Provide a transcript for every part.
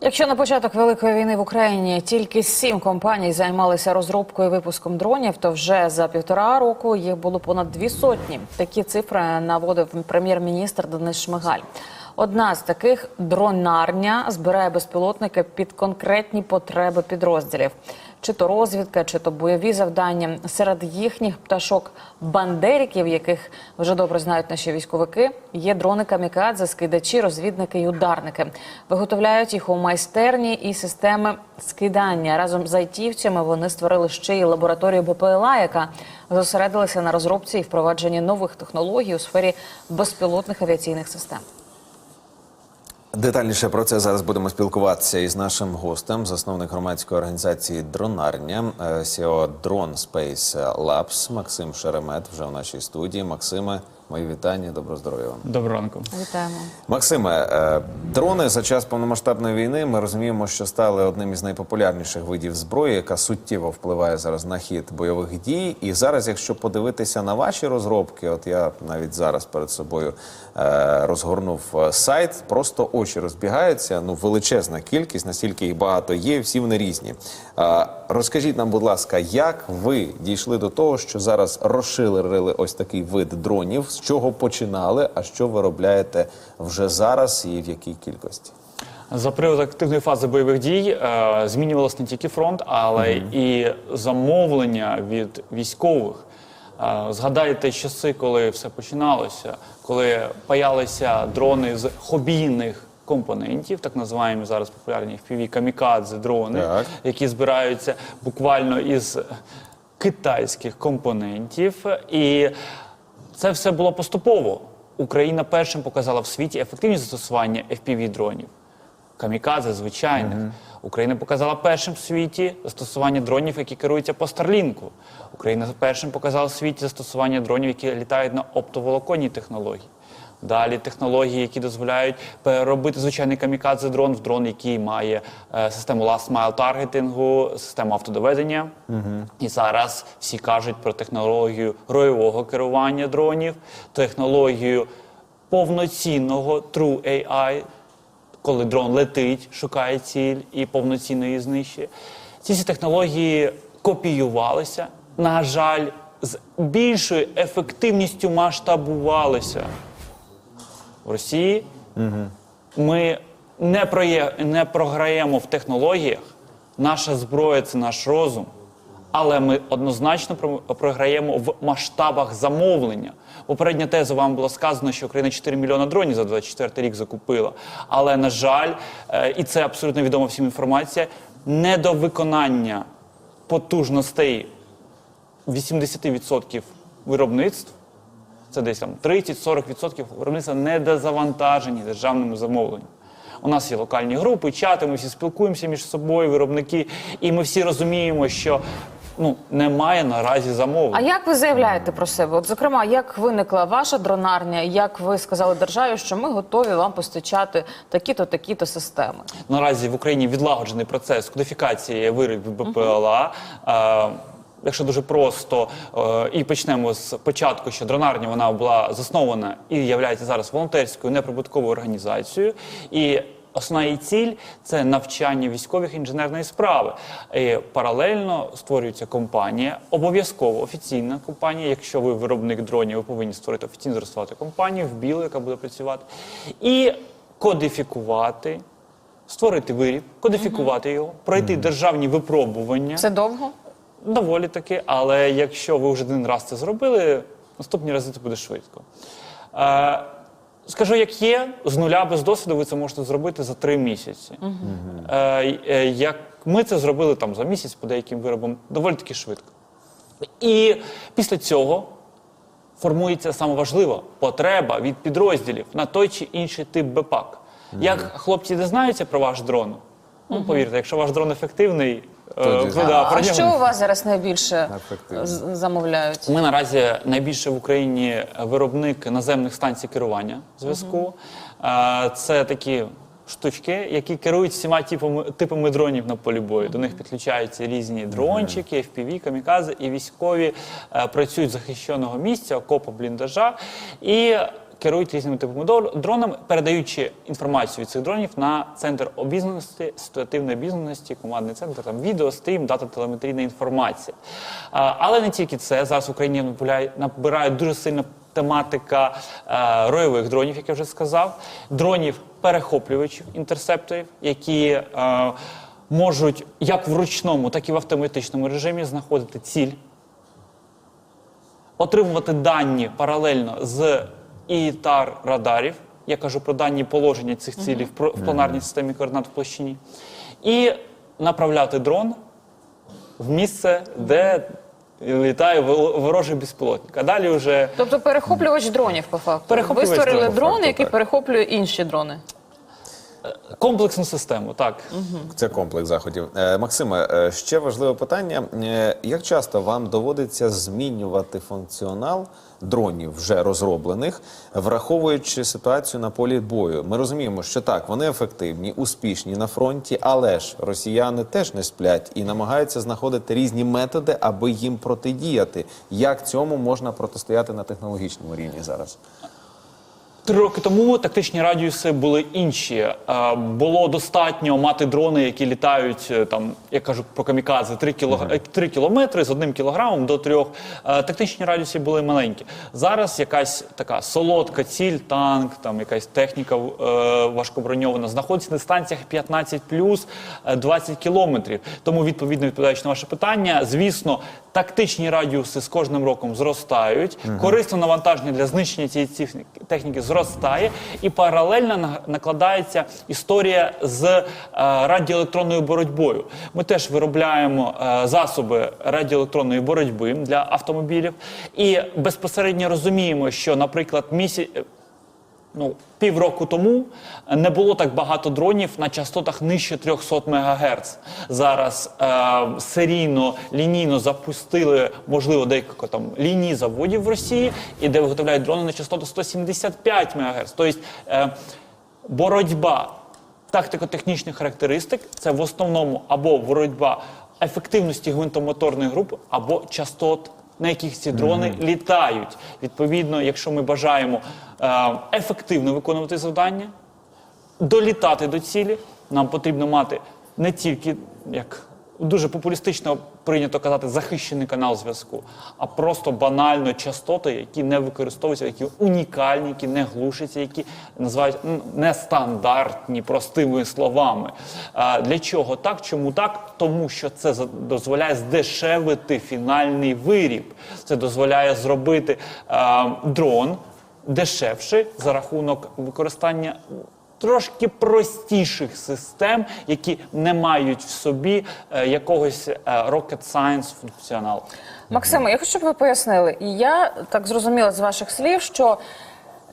Якщо на початок великої війни в Україні тільки сім компаній займалися розробкою і випуском дронів, то вже за півтора року їх було понад дві сотні. Такі цифри наводив прем'єр-міністр Денис Шмигаль. Одна з таких дронарня збирає безпілотники під конкретні потреби підрозділів. Чи то розвідка, чи то бойові завдання. Серед їхніх пташок бандериків, яких вже добре знають наші військовики, є дрони камікадзе, скидачі, розвідники й ударники. Виготовляють їх у майстерні і системи скидання. Разом з айтівцями вони створили ще й лабораторію БПЛА, яка зосередилася на розробці і впровадженні нових технологій у сфері безпілотних авіаційних систем. Детальніше про це зараз будемо спілкуватися із нашим гостем, засновник громадської організації Дронарня е, CEO Drone Space Labs Максим Шеремет вже в нашій студії. Максиме, мої вітання, добро здоров'я вам. Доброго ранку. Вітаємо. Максиме, е, дрони за час повномасштабної війни ми розуміємо, що стали одним із найпопулярніших видів зброї, яка суттєво впливає зараз на хід бойових дій. І зараз, якщо подивитися на ваші розробки, от я навіть зараз перед собою е, розгорнув е, сайт, просто очі розбігаються. Ну величезна кількість, настільки їх багато є, всі вони різні. Розкажіть нам, будь ласка, як ви дійшли до того, що зараз розширили ось такий вид дронів? З чого починали, а що виробляєте вже зараз і в якій кількості? За період активної фази бойових дій е, змінювалося не тільки фронт, але і замовлення від військових. Е, згадайте часи, коли все починалося, коли паялися дрони з хобійних компонентів, так називаємо зараз популярні FPV камікадзе дрони, Так. які збираються буквально із китайських компонентів. І це все було поступово. Україна першим показала в світі ефективність застосування FPV дронів. Камікадзе звичайних. Україна показала першим в світі застосування дронів, які керуються по Старлінку. Україна першим показала в світі застосування дронів, які літають на оптоволоконній технології. Далі технології, які дозволяють переробити звичайний камікадзе дрон в дрон, який має е, систему last mile таргетингу, систему автодоведення. І зараз всі кажуть про технологію ройового керування дронів, технологію повноцінного True AI, коли дрон летить, шукає ціль і повноцінно її знищує. Ці всі технології копіювалися, на жаль, з більшою ефективністю масштабувалися в Росії. Ми не, проє- не програємо в технологіях. Наша зброя це наш розум. Але ми однозначно про- програємо в масштабах замовлення. Попередня теза вам було сказано, що Україна 4 мільйони дронів за 24 рік закупила. Але, на жаль, е, і це абсолютно відома всім інформація, недовиконання потужностей 80% виробництв це десь там 30-40% виробництва недозавантажені державними замовленнями. У нас є локальні групи, чати, ми всі спілкуємося між собою, виробники, і ми всі розуміємо, що ну немає наразі замовлень. А як ви заявляєте про себе? От, зокрема, як виникла ваша дронарня? Як ви сказали державі, що ми готові вам постачати такі-то, такі-то системи? Наразі в Україні відлагоджений процес кодифікації виробів БПЛА. Е, Якщо дуже просто е, і почнемо з початку, що дронарня вона була заснована і є зараз волонтерською неприбутковою організацією. І основна її ціль це навчання військових інженерної справи. І паралельно створюється компанія, обов'язково офіційна компанія. Якщо ви виробник дронів, ви повинні створити офіційно зареєструвати компанію в білу, яка буде працювати, і кодифікувати. Створити виріб, кодифікувати його, пройти державні випробування. Це довго? Доволі таки, але якщо ви вже один раз це зробили, наступні рази це буде швидко. Е, скажу, як є, з нуля без досвіду ви це можете зробити за три місяці. Е, е, як ми це зробили там за місяць по деяким виробам, доволі таки швидко. І після цього формується саме важливо потреба від підрозділів на той чи інший тип БПАК. Як хлопці дізнаються про ваш дрон, ну повірте, якщо ваш дрон ефективний, е, Тоді ви, да, про А нього- що у вас зараз найбільше Ефективно. з- замовляють? ми наразі найбільше в Україні виробник наземних станцій керування зв'язку. Е, Це такі штучки, які керують всіма типами, типами дронів на полі бою. До них підключаються різні дрончики, FPV, камікази, і військові е, працюють з захищеного місця, окопа бліндажа. І керують різними типами дронами, передаючи інформацію від цих дронів на центр обізнаності, ситуативної обізнаності, командний центр, там відео, стрім, дата телеметрійна інформація. Але не тільки це. Зараз в Україні набирає, набирає дуже сильно тематика е, ройових дронів, як я вже сказав, дронів перехоплювачів, інтерсепторів, які е, можуть як в ручному, так і в автоматичному режимі знаходити ціль, отримувати дані паралельно з ІТАР радарів. Я кажу про дані положення цих цілей в про- в планарній системі координат в площині, і направляти дрон в місце, де літає ворожий безпілотник. А далі вже Тобто перехоплювач дронів по факту. Перехоплювач Ви створили дрон, який так. перехоплює інші дрони. Комплексну систему. Так. Це комплекс заходів. Е, Максиме, е, ще важливе питання. Е, Як часто вам доводиться змінювати функціонал дронів вже розроблених, враховуючи ситуацію на полі бою? Ми розуміємо, що так, вони ефективні, успішні на фронті, але ж росіяни теж не сплять і намагаються знаходити різні методи, аби їм протидіяти. Як цьому можна протистояти на технологічному рівні зараз? Три роки тому тактичні радіуси були інші. Е, Було достатньо мати дрони, які літають е, там, я кажу про камікадзе, 3, кіло... 3 кілометри з одним кілограмом до трьох. Е, Тактичні радіуси були маленькі. Зараз якась така солодка ціль, танк, там якась техніка важкоброньована, знаходиться на дистанціях 15 плюс 20 кілометрів. Тому відповідно відповідаючи на ваше питання, звісно, тактичні радіуси з кожним роком зростають. Корисне навантаження для знищення цієї ці- техніки зростає, і паралельно на- накладається історія з е, радіоелектронною боротьбою. Ми теж виробляємо е, засоби радіоелектронної боротьби для автомобілів, і безпосередньо розуміємо, що, наприклад, місяць. Ну, півроку тому не було так багато дронів на частотах нижче 300 МГц. Зараз е, серійно лінійно запустили, можливо, декілька там ліній заводів в Росії, і де виготовляють дрони на частоту 175 МГц. Тобто е, боротьба тактико-технічних характеристик це в основному або боротьба ефективності гвинтомоторної групи, або частот. На яких ці дрони літають. Відповідно, якщо ми бажаємо е, ефективно виконувати завдання, долітати до цілі, нам потрібно мати не тільки як дуже популістично прийнято казати захищений канал зв'язку, а просто банально частоти, які не використовуються, які унікальні, які не глушаться, які називають нестандартні простими словами. Для чого так? Чому так? Тому що це дозволяє здешевити фінальний виріб. Це дозволяє зробити а, дрон дешевший за рахунок використання трошки простіших систем, які не мають в собі е, якогось е, rocket science функціоналу. Максиме, я хочу, щоб ви пояснили. І я так зрозуміла з ваших слів, що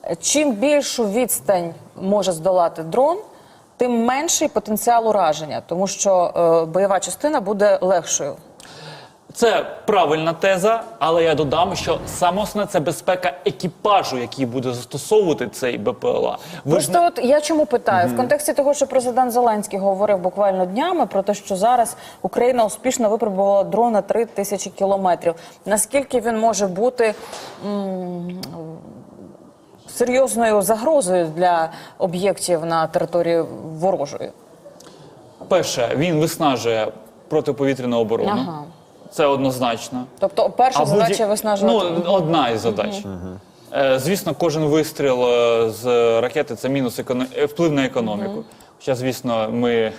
е, чим більшу відстань може здолати дрон, тим менший потенціал ураження, тому що е, бойова частина буде легшою. Це правильна теза, але я додам, що саме основне це безпека екіпажу, який буде застосовувати цей БПЛА. Ви ж Просто от я чому питаю в контексті того, що президент Зеленський говорив буквально днями про те, що зараз Україна успішно випробувала дрон на 3 тисячі кілометрів. Наскільки він може бути м, серйозною загрозою для об'єктів на території ворожої? перше, він виснажує протиповітряну оборону. Ага. Це однозначно. Тобто, перша А задача будь-я- виснажувати. Ну, одна із задач. Е, Звісно, кожен вистріл е, з ракети це мінус еконо... е, вплив на економіку. Хоча, звісно, ми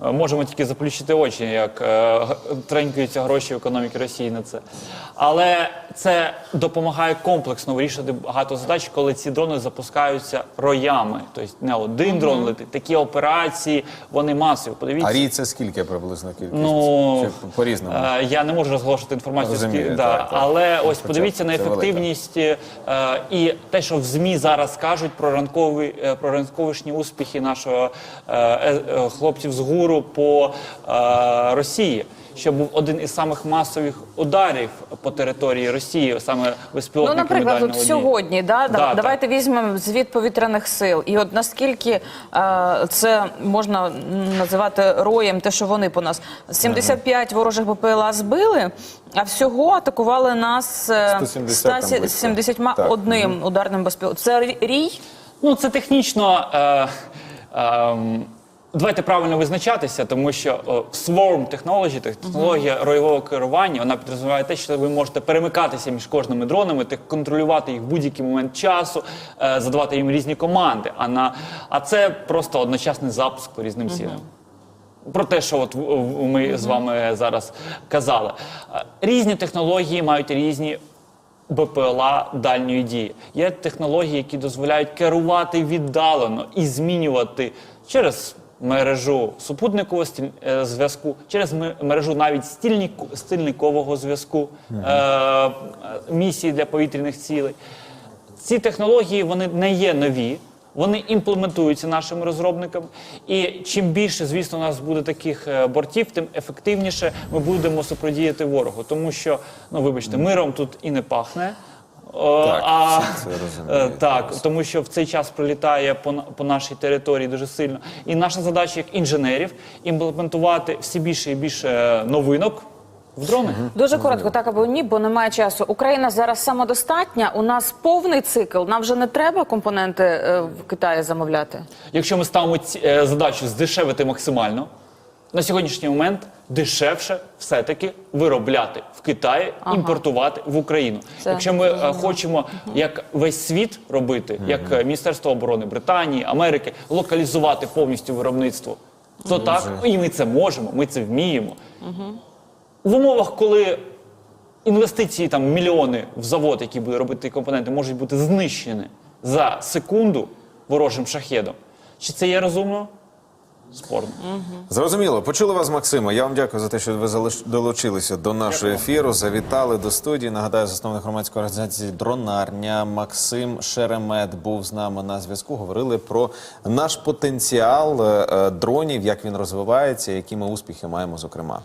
можемо тільки заплющити очі, як е, тренькаються гроші в економіки Росії на це. Але це допомагає комплексно вирішувати багато задач, коли ці дрони запускаються роями. Тобто не один дрон летить. Такі операції вони масові. Подивіться. А рій це скільки приблизно кількість? Ну, Чи по-різному? Е, Я не можу розголошувати інформацію, Розумію, скільки- да, так, так. але ось подивіться на це велика. ефективність е, і те, що в ЗМІ зараз кажуть про ранкові, е, про ранковишні успіхи нашого е, е, е, хлопців з ГУР інфраструктуру по е, Росії. Що був один із самих масових ударів по території Росії, саме Ну, наприклад, от сьогодні, да, Да, давайте візьмемо звіт повітряних сил. І от наскільки е, це можна називати роєм, те, що вони по нас 75 ворожих БПЛА збили, а всього атакували нас е, 170 там 171 ударним безпілотником. Це рій? Ну, це технічно. Е, ем, Давайте правильно визначатися, тому що о, swarm technology, технологія роєвого керування, вона підрозуміває те, що ви можете перемикатися між кожними дронами, так контролювати їх в будь-який момент часу, е, задавати їм різні команди. А на а це просто одночасний запуск по різним цілям. Про те, що от в- в- ми з вами зараз казали. Е, Різні технології мають різні БПЛА дальньої дії. Є технології, які дозволяють керувати віддалено і змінювати через мережу супутникового е, зв'язку, через мережу навіть стильникового зв'язку е, місії для повітряних цілей. Ці технології вони не є нові. Вони імплементуються нашими розробниками, і чим більше, звісно, у нас буде таких е, бортів, тим ефективніше ми будемо супродіяти ворогу. Тому що, ну вибачте, миром тут і не пахне. Так, а, це е, так, тому що в цей час прилітає по, по нашій території дуже сильно. І наша задача як інженерів імплементувати все більше і більше новинок в дрони. Дуже коротко, так або ні, бо немає часу. Україна зараз самодостатня. У нас повний цикл. Нам вже не треба компоненти е, в Китаї замовляти. Якщо ми ставимо е, задачу здешевити максимально, на сьогоднішній момент дешевше все-таки виробляти в Китаї, імпортувати в Україну. Це Якщо ми е, хочемо як весь світ робити, як е, Міністерство оборони Британії, Америки, локалізувати повністю виробництво, то так і ми це можемо, ми це вміємо. В умовах, коли інвестиції там мільйони в завод, який буде робити компоненти, можуть бути знищені за секунду ворожим шахедом. Чи це є розумно? Спорно. Зрозуміло, почули вас, Максима. Я вам дякую за те, що ви залиш- долучилися до нашого ефіру. Завітали до студії. Нагадаю, засновник громадської організації Дронарня Максим Шеремет був з нами на зв'язку. Говорили про наш потенціал е, е, дронів, як він розвивається, які ми успіхи маємо, зокрема.